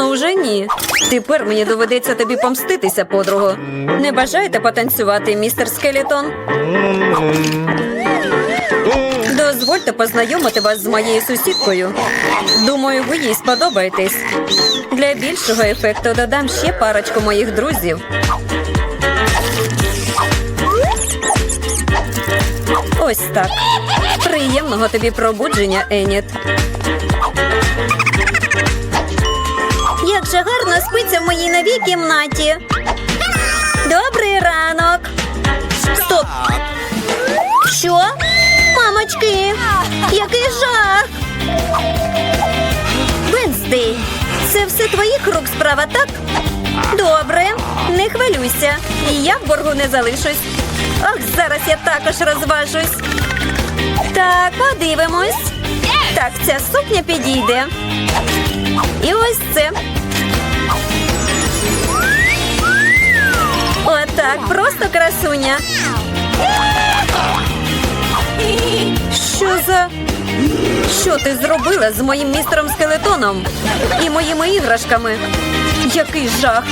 Ну вже ні. Тепер мені доведеться тобі помститися, подруго. Не бажаєте потанцювати, містер Скелетон? Дозвольте познайомити вас з моєю сусідкою. Думаю, ви їй сподобаєтесь. Для більшого ефекту додам ще парочку моїх друзів. Ось так. Приємного тобі пробудження, Еніт. Як гарно спиться в моїй новій кімнаті. Добрий ранок. Стоп. Що? Мамочки, який жах! Венздей, це все твоїх рук справа, так? Добре, не хвилюйся. І я в боргу не залишусь. Ах, зараз я також розважусь. Так, подивимось. Так, ця сукня підійде. Отак, просто красуня. Що за. Що ти зробила з моїм містером скелетоном і моїми іграшками? Який жах!